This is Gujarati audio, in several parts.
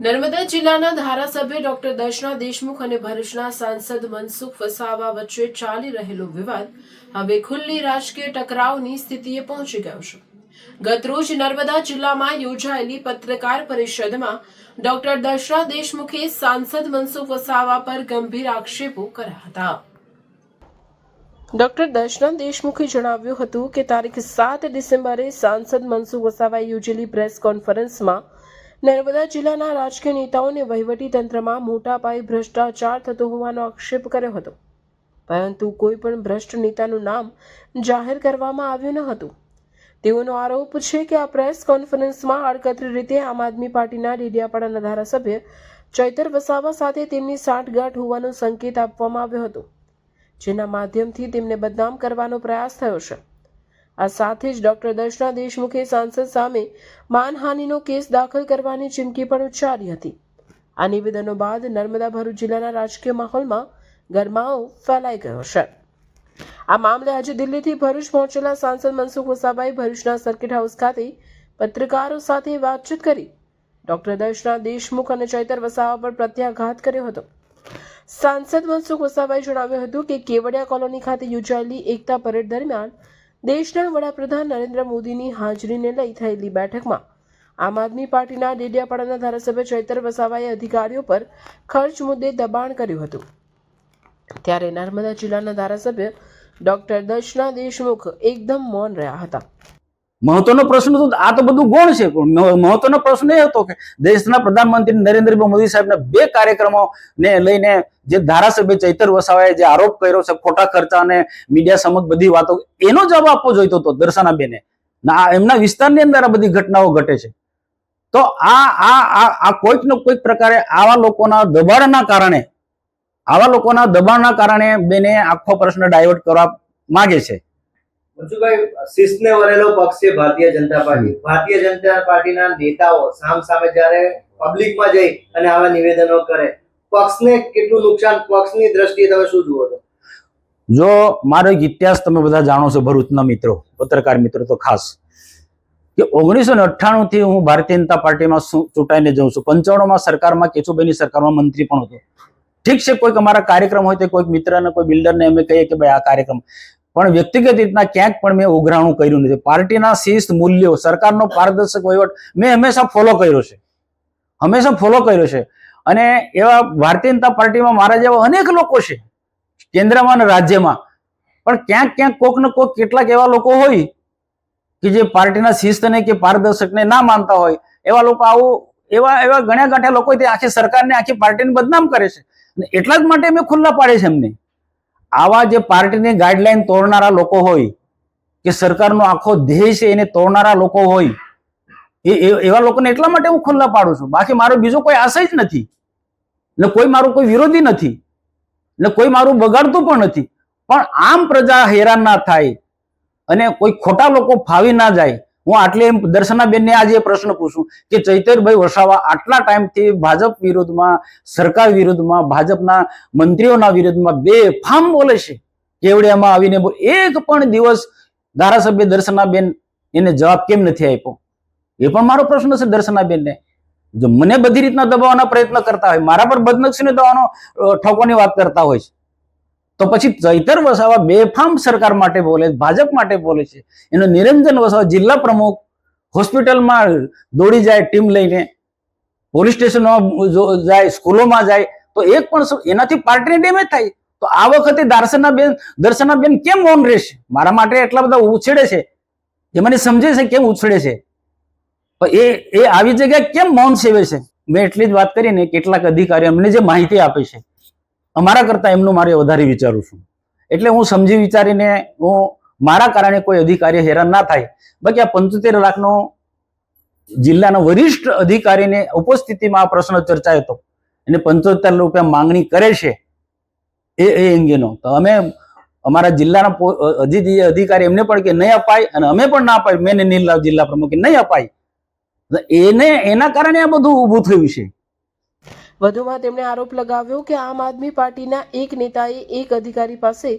નર્મદા જિલ્લાના ધારાસભ્ય ડોક્ટર દર્શના દેશમુખ અને ભરૂચના સાંસદ મનસુખ વસાવા વચ્ચે ચાલી રહેલો વિવાદ હવે ખુલ્લી રાજકીય ટકરાવની સ્થિતિએ પહોંચી ગયો છે. ગતરોજ નર્મદા જિલ્લામાં યોજાયેલી પત્રકાર પરિષદમાં ડોક્ટર દર્શના દેશમુખે સાંસદ મનસુખ વસાવા પર ગંભીર આક્ષેપો કર્યા હતા. ડોક્ટર દર્શના દેશમુખે જણાવ્યું હતું કે તારીખ સાત ડિસેમ્બરે સાંસદ મનસુખ વસાવાએ યોજેલી પ્રેસ કોન્ફરન્સમાં નર્મદા જિલ્લાના રાજકીય નેતાઓને વહીવટીતંત્રમાં વહીવટી તંત્રમાં મોટા પાયે ભ્રષ્ટાચાર થતો હોવાનો આક્ષેપ કર્યો હતો. પરંતુ કોઈ પણ ભ્રષ્ટ નેતાનું નામ જાહેર કરવામાં આવ્યું ન હતું. તેઓનો આરોપ છે કે આ પ્રેસ કોન્ફરન્સમાં આડકતરી રીતે આમ આદમી પાર્ટીના ડેડિયાપાડાના ધારાસભ્ય ચૈતર વસાવા સાથે તેમની સાંઠગાંઠ હોવાનો સંકેત આપવામાં આવ્યો હતો. જેના માધ્યમથી તેમને બદનામ કરવાનો પ્રયાસ થયો છે. આ સાથે જ ડોક્ટર દર્શના દેશમુખે સાંસદ સામે માનહાનિનો કેસ દાખલ કરવાની ચીમકી પણ ઉચ્ચારી હતી. આ નિવેદનો બાદ નર્મદા ભરૂચ જિલ્લાના રાજકીય માહોલમાં ગરમાવો ફેલાઈ ગયો છે. આ મામલે આજે દિલ્હીથી ભરૂચ પહોંચેલા સાંસદ મનસુખ વસાભાઈ ભરૂચના સર્કિટ હાઉસ ખાતે પત્રકારો સાથે વાતચીત કરી ડોક્ટર દર્શના દેશમુખ અને ચૈતર વસાવા પર પ્રત્યાઘાત કર્યો હતો. સાંસદ મનસુખ વસાવાએ જણાવ્યું હતું કે કેવડિયા કોલોની ખાતે યોજાયેલી એકતા પરેડ દરમિયાન દેશના વડાપ્રધાન નરેન્દ્ર મોદીની હાજરીને લઈ થયેલી બેઠકમાં આમ આદમી પાર્ટીના ડેડિયાપાડાના ધારાસભ્ય ચૈતર વસાવાએ અધિકારીઓ પર ખર્ચ મુદ્દે દબાણ કર્યું હતું. ત્યારે નર્મદા જિલ્લાના ધારાસભ્ય ડોક્ટર દર્શના દેશમુખ એકદમ મૌન રહ્યા હતા. મહત્વનો પ્રશ્ન તો આ તો બધું ગુણ છે, પણ મહત્વનો પ્રશ્ન એ હતો કે દેશના પ્રધાનમંત્રી નરેન્દ્રભાઈ મોદી સાહેબના બે કાર્યક્રમો ને લઈને જે ધારાસભ્ય ચૈતર વસાવાએ જે આરોપ કર્યો છે, ખોટા ખર્ચા અને મીડિયા સમક્ષ બધી વાતો, એનો જવાબ આપવો જોઈતો હતો દર્શનાબેને. ના એમના વિસ્તારની અંદર આ બધી ઘટનાઓ ઘટે છે. તો આ આ આ કોઈક ને કોઈક પ્રકારે આવા લોકોના દબાણના કારણે, આવા લોકોના દબાણના કારણે બેને આખો પ્રશ્ન ડાયવર્ટ કરવા માગે છે. મનસુખભાઈ શિસ્તને વરેલો પક્ષ છે ભારતીય જનતા પાર્ટી. ભારતીય જનતા પાર્ટીના નેતાઓ સામ સામે જ્યારે પબ્લિકમાં જઈ અને આવા નિવેદનો કરે પક્ષને કેટલું નુકસાન પક્ષની દ્રષ્ટિએ તમે શું જુઓ છો? જો મારો એક ઇતિહાસ તમે બધા જાણો છો ભરૂચના મિત્રો પત્રકાર મિત્રો તો ખાસ. કે ઓગણીસો ને અઠ્ઠાણું થી હું ભારતીય જનતા પાર્ટીમાં ચૂંટાઈને જઉં છું. પંચાણું માં સરકારમાં કેશુભાઈની સરકારમાં મંત્રી પણ હતો. ઠીક છે કોઈક અમારા કાર્યક્રમ હોય તો કોઈક મિત્રને કોઈ બિલ્ડરને અમે કહીએ કે ભાઈ આ કાર્યક્રમ પણ વ્યક્તિગત રીતના ક્યાંક પણ મેં ઉઘરાણું કર્યું નથી. પાર્ટીના શિસ્ત મૂલ્યો, સરકારનો પારદર્શક વહીવટ મેં હંમેશા ફોલો કર્યો છે. હંમેશા ફોલો કર્યો છે. અને એવા ભારતીય જનતા પાર્ટીમાં મારા જેવા અનેક લોકો છે, કેન્દ્રમાં અને રાજ્યમાં. પણ ક્યાંક ક્યાંક કોક ને કોક કેટલાક એવા લોકો હોય કે જે પાર્ટીના શિસ્તને કે પારદર્શકને ના માનતા હોય. એવા લોકો આવું, એવા એવા ગણ્યા ગાંઠ્યા લોકો આખી સરકારને, આખી પાર્ટીને બદનામ કરે છે. એટલા જ માટે મેં ખુલ્લા પાડે છે એમને. આવા જે પાર્ટીની ગાઈડલાઈન તોડનારા લોકો હોય, કે સરકારનો આખો ધ્યેય છે એને તોડનારા લોકો હોય, એ એવા લોકોને એટલા માટે હું ખુલ્લા પાડું છું. બાકી મારો બીજો કોઈ આશય જ નથી. ને કોઈ મારું કોઈ વિરોધી નથી. ને કોઈ મારું બગાડતું પણ નથી. પણ આમ પ્રજા હેરાન ના થાય અને કોઈ ખોટા લોકો ફાવી ના જાય હું આટલે એમ દર્શનાબેનને આજે પ્રશ્ન પૂછું કે ચૈતરભાઈ વસાવા આટલા ટાઈમથી ભાજપ વિરુદ્ધમાં, સરકાર વિરુદ્ધમાં, ભાજપના મંત્રીઓના વિરુદ્ધમાં બે ફામ બોલે છે. કેવડિયામાં આવીને એક પણ દિવસ ધારાસભ્ય દર્શનાબેન એને જવાબ કેમ નથી આપ્યો? એ પણ મારો પ્રશ્ન છે દર્શનાબેનને જો મને બધી રીતના દબાવવાના પ્રયત્ન કરતા હોય, મારા પર બદનક્ષીને દવાનો ઠોકવાની વાત કરતા હોય છે તો પછી ચૈતર વસાવા બેફામ સરકાર માટે બોલે, ભાજપ માટે બોલે છે. એનો નિરંજન વસાવા જિલ્લા પ્રમુખ હોસ્પિટલમાં દોડી જાય ટીમ લઈને, પોલીસ સ્ટેશનમાં જાય, સ્કૂલોમાં જાય, તો એક પણ એનાથી પાર્ટીને ડેમેજ થાય. તો આ વખતે દર્શનાબેન દર્શનાબેન કેમ મૌન રહેશે? મારા માટે એટલા બધા ઉછેડે છે. એ મને સમજે છે કેમ ઉછળે છે. એ એ આવી જગ્યાએ કેમ મૌન સેવે છે? મેં એટલી જ વાત કરીને કેટલાક અધિકારીઓ અમને જે માહિતી આપે છે. અમારા કરતા એમનું મારે વધારે વિચારું છું. એટલે હું સમજી વિચારીને હું મારા કારણે કોઈ અધિકારી હેરાન ના થાય. બાકી આ પંચોતેર લાખનો જિલ્લાના વરિષ્ઠ અધિકારીને ઉપસ્થિતિમાં આ પ્રશ્ન ચર્ચાયો હતો. એને પંચોતેર રૂપિયા માંગણી કરે છે એ એ અંગેનો. તો અમે અમારા જિલ્લાના પો- અધિ અધિકારી એમને પણ કે નહીં અપાય અને અમે પણ ના અપાય. મેં ને નીલલાલ જિલ્લા પ્રમુખે નહીં અપાય. એને, એના કારણે આ બધું ઊભું થયું છે. વધુમાં તેમણે આરોપ લગાવ્યો કે આમ આદમી પાર્ટીના એક નેતાએ એક અધિકારી પાસે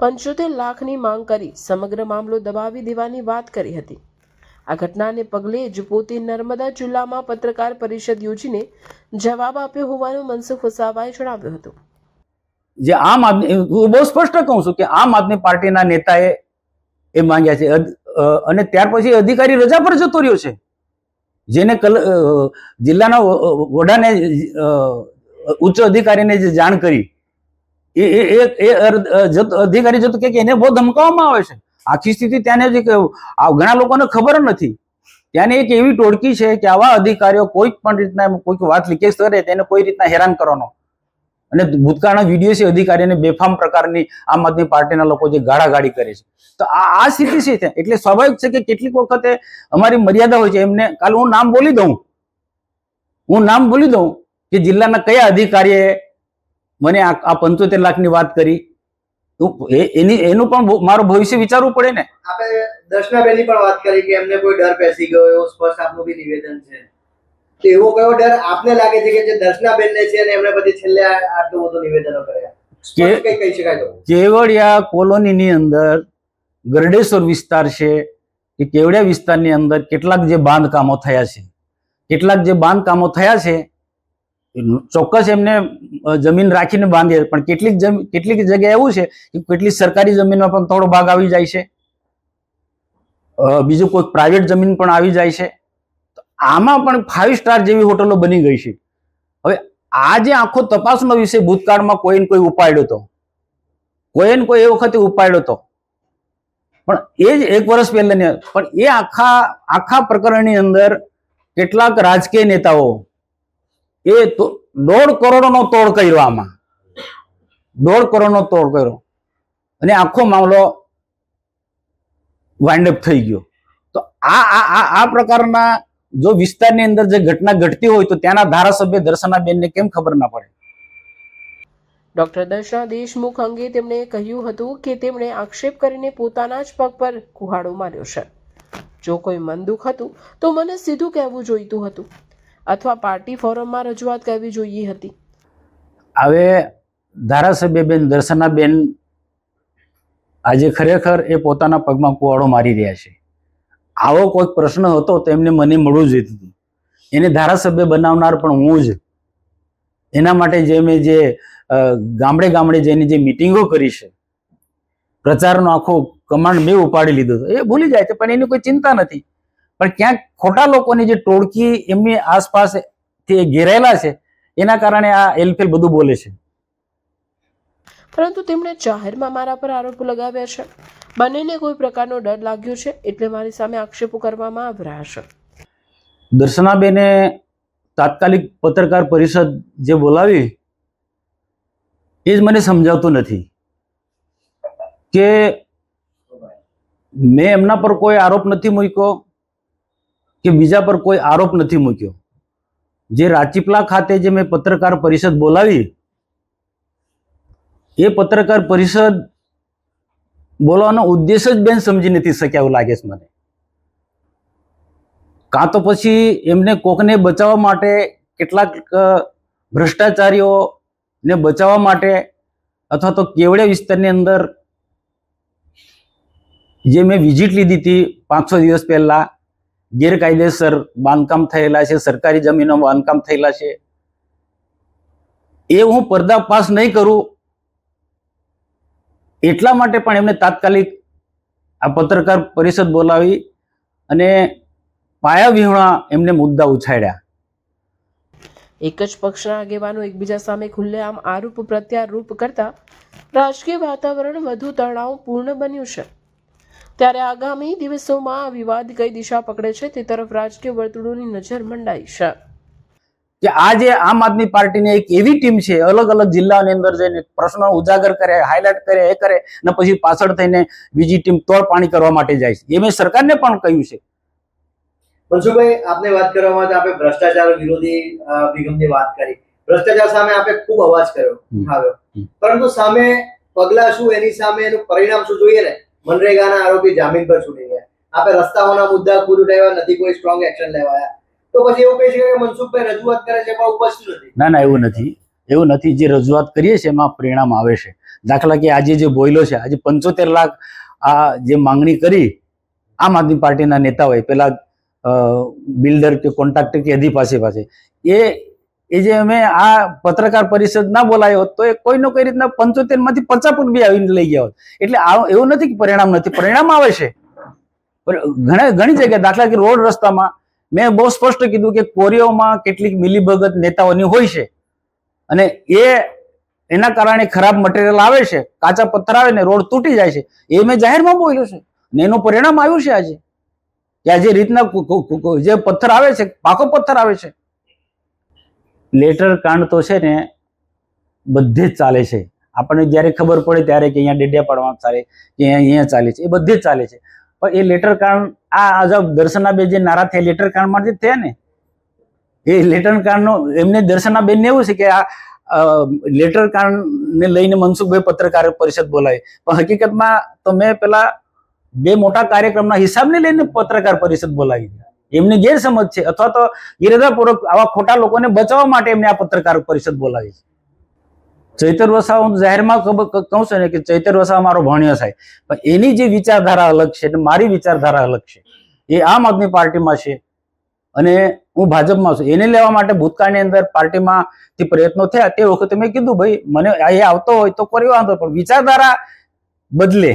પંચોતેર લાખની માંગ કરી સમગ્ર મામલો દબાવી દેવાની વાત કરી હતી. આ ઘટનાને પગલે જ પોતે નર્મદા જિલ્લામાં પત્રકાર પરિષદ યોજીને જવાબ આપ્યો હોવાનું મનસુખ વસાવાએ જણાવ્યું હતું. જે આમ આદમી, હું બહુ સ્પષ્ટ કહું છું કે આમ આદમી પાર્ટીના નેતાએ એ માંગ્યા છે. અને ત્યાર પછી અધિકારી રજા પર જતો રહ્યો છે. જેને કલ જિલ્લાના વડાને ઉચ્ચ અધિકારીને જે જાણ કરી, એ એ અધિકારી જતો કે એને બહુ ધમકાવવામાં આવે છે. આખી સ્થિતિ ત્યાંને જે ઘણા લોકોને ખબર નથી. ત્યાંની એક એવી ટોળકી છે કે આવા અધિકારીઓ કોઈક પણ રીતના કોઈક વાત લીકેજ કરે, તેને કોઈ રીતના હેરાન કરવાનો. અને ભૂતકાળના વીડિયો છે અધિકારીને બેફામ પ્રકારની આમ આદમી પાર્ટીના લોકો જે ગાળાગાળી કરે છે. તો આ આ સ્થિતિ છે ત્યાં. એટલે સ્વાભાવિક છે કે કેટલીક વખતે અમારી મર્યાદા હોય છે. એમને કાલ હું નામ બોલી દઉં. હું નામ બોલી દઉં કે જિલ્લાના કયા અધિકારીએ મને આ પંચોતેર લાખની વાત કરી. એની, એનું પણ મારું ભવિષ્ય વિચારવું પડે ને. આપણે દર્શનાબેનની પણ વાત કરી કે એમને કોઈ ડર પેસી ગયો, એવો સ્પષ્ટ આપનું બી નિવેદન છે. તો એવો કયો ડર આપને લાગે છે કે જે દર્શનાબેનને છે અને એમને પછી છેલ્લે આટલું બધું નિવેદનો કર્યા? કઈ કહી શકાય કેવડિયા કોલોનીની અંદર ગરડેશ્વર વિસ્તાર છે કે કેવડિયા વિસ્તારની અંદર કેટલાક જે બાંધકામો થયા છે કેટલાક જે બાંધકામો થયા છે ચોક્કસ એમને જમીન રાખીને બાંધી પણ કેટલીક કેટલીક જગ્યાએ એવું છે કે કેટલીક સરકારી જમીનમાં પણ થોડો ભાગ આવી જાય છે. બીજું કોઈ પ્રાઇવેટ જમીન પણ આવી જાય છે. આમાં પણ ફાઇવ સ્ટાર જેવી હોટલો બની ગઈ છે. હવે આ જે આખો તપાસનો વિષય ભૂતકાળમાં કોઈ ને કોઈ ઉપાડ્યો હતો કોઈ ને કોઈ એ વખતે ઉપાડ્યો હતો પણ એ જ એક વર્ષ પહેલાની પણ એ આખા આખા પ્રકરણની અંદર કેટલાક રાજકીય નેતાઓ એ દોઢ કરોડનો તોડ કર્યો આમાં. દોઢ કરોડનો તોડ કર્યો. અને આખો મામલો વાઇન્ડ થઈ ગયો. તો આ આ આ પ્રકારના જો વિસ્તારની અંદર જે ઘટના ઘટતી હોય તો ત્યાંના ધારાસભ્ય દર્શનાબેનને કેમ ખબર ના પડે? ડોક્ટર દર્શના દેશમુખ અંગે તેમણે કહ્યું હતું કે તેમણે આક્ષેપ કરીને પોતાના જ પગ પર કુહાડો માર્યો છે. જો કોઈ મન દુઃખ હતું તો મને સીધું કહેવું જોઈતું હતું અથવા પાર્ટી ફોરમમાં રજૂઆત કરવી જોઈએ હતી. હવે ધારાસભ્યબેન દર્શનાબેન આજે ખરેખર એ પોતાના પગમાં કુવાડો મારી રહ્યા છે. આવો કોઈક પ્રશ્ન હતો તો એમને મને મળવું જોઈતું હતું. એને ધારાસભ્ય બનાવનાર પણ હું જ. એના માટે જે મેં જે ગામડે ગામડે જઈને જે મિટિંગો કરી છે, પ્રચારનો આખો કમાન્ડ મેં ઉપાડી લીધો એ ભૂલી જાય છે, પણ એની કોઈ ચિંતા નથી. પણ ક્યાંક ખોટા લોકોની જે ટોળકી એમની આસપાસ ઘેરાયેલા છે, એના કારણે આ એલફેલ બધું બોલે છે. પરંતુ તેમણે જાહેરમાં મારા પર આરોપો લગાવ્યા છે. બંનેને કોઈ પ્રકારનો ડર લાગ્યો છે એટલે મારી સામે આક્ષેપો કરવામાં આવ્યા છે દર્શનાબેને તાત્કાલિક પત્રકાર પરિષદ જે બોલાવી, એ જ મને સમજાવતું નથી કે મેં એમના પર કોઈ આરોપ નથી મૂક્યો કે બીજા પર કોઈ આરોપ નથી મૂક્યો. જે રાચીપલા ખાતે જે મેં પત્રકાર પરિષદ બોલાવી એ પત્રકાર પરિષદ બોલવાનો ઉદ્દેશ જ બેન સમજી નથી શક્યા એવું લાગે છે મને. કાં તો પછી એમને કોકને બચાવવા માટે કેટલાક ભ્રષ્ટાચારીઓને બચાવવા માટે અથવા તો કેવડિયા વિસ્તારની અંદર જે મેં વિઝિટ લીધી હતી પાંચ છ દિવસ પહેલા, ગેરકાયદેસર બાંધકામ થયેલા છે, સરકારી જમીનો બાંધકામ થયેલા છે. એ હું પર્દાફાશ નહીં કરું એટલા માટે પણ એમને તાત્કાલિક આ પત્રકાર પરિષદ બોલાવી અને પાયાવિહોણા એમને મુદ્દા ઉછાળ્યા. એક જ પક્ષના આગેવાનો એકબીજા સામે ખુલ્લેઆમ આરોપ પ્રત્યારોપ કરતા રાજકીય વાતાવરણ વધુ તણાવપૂર્ણ બન્યું છે. ત્યારે આગામી દિવસોમાં આ વિવાદ કઈ દિશા પકડે છે તે તરફ રાજકીય વર્તુળોની નજર મંડાઈ છે. કે આ જે આમ આદમી પાર્ટીની એક એવી ટીમ છે અલગ અલગ જિલ્લાની અંદર જઈને પ્રશ્નો ઉજાગર કરે હાઇલાઇટ કરે એ કરે અને પછી પાછળ થઈને બીજી ટીમ તોડ પાણી કરવા માટે જાય છે. એ મેં સરકારને પણ કહ્યું છે. મનસુખભાઈ આપને વાત કરવામાં આપણે ભ્રષ્ટાચાર વિરોધી અભિગમની વાત કરી. ભ્રષ્ટાચાર સામે આપણે ખૂબ અવાજ કર્યો આવ્યો. પરંતુ સામે પગલા શું એની સામે એનું પરિણામ શું જોઈએ ને? મનરેગાના આરોપી જામીન પર છૂટી ગયા. આપણે રસ્તાઓના મુદ્દા પૂરું લેવા નથી કોઈ સ્ટ્રોંગ એક્શન લેવાયા. તો પછી એવું કહી શકાય કે મનસુખભાઈ રજૂઆત કરે છે પણ ઉપસ્થિત નથી. ના ના, એવું નથી. એવું નથી. જે રજૂઆત કરીએ છીએ, એમાં પરિણામ આવે છે. દાખલા કે આજે જે બોયલો છે, આજે પંચોતેર લાખ આ જે માંગણી કરી, આમ આદમી પાર્ટીના નેતા હોય, પેલા બિલ્ડર કે કોન્ટ્રાક્ટર કે અધી પાસે પાસે. એ એ જે અમે આ પત્રકાર પરિષદ ના બોલાયો હોત, તો એ કોઈનો કઈ રીતના પંચોતેરમાંથી પચાસ બી આવીને લઈ ગયા હોત. એટલે એવું નથી કે પરિણામ નથી. પરિણામ આવે છે. ઘણા, ઘણી જગ્યાએ દાખલા કે રોડ રસ્તામાં મેં બહુ સ્પષ્ટ કીધું કે કોરિયોમાં કેટલીક મિલીભગત નેતાઓની હોય છે. અને એ એના કારણે ખરાબ મટીરિયલ આવે છે, કાચા પથ્થર આવે ને રોડ તૂટી જાય છે. એ મેં જાહેરમાં બોલ્યો છે. ને એનું પરિણામ આવ્યું છે આજે. કે આજે રીતના જે પથ્થર આવે છે, પાકો પથ્થર આવે છે. લેટર કાંડ તો છે ને બધે જ ચાલે છે. આપણને જ્યારે ખબર પડે ત્યારે કે અહીંયા ડેડિયા પાડવા ચાલે, કે અહીંયા ચાલે છે. એ બધે જ ચાલે છે. પણ એ લેટર કાંડ આ અજબ દર્શનાબેન જે નારાજ થયા લેટર કાંડ જે થયા ને? એ લેટર કાંડનો એમને દર્શનાબેન એવું છે કે આ લેટર કાંડ ને લઈને મનસુખભાઈ પત્રકાર પરિષદ બોલાવી. પણ હકીકતમાં તો મેં પેલા બે મોટા કાર્યક્રમના હિસાબને લઈને પત્રકાર પરિષદ બોલાવી એમને ગેરસમજ છે. અથવા તો ઇરાદાપૂર્વક આવા ખોટા લોકોને બચાવવા માટે એમને આ પત્રકાર પરિષદ બોલાવી છે. ચૈતર વસા હું જાહેરમાં કહું છું ને કે ચૈતર વસા મારો ભણ્યો થાય પણ એની જે વિચારધારા અલગ છે અને મારી વિચારધારા અલગ છે. એ આમ આદમી પાર્ટીમાં છે અને હું ભાજપમાં છું. એને લેવા માટે ભૂતકાળની અંદર પાર્ટીમાં થી પ્રયત્નો થયા તે વખતે મેં કીધું, ભાઈ, મને એ આવતો હોય તો કર્યો વાંધો પણ વિચારધારા બદલે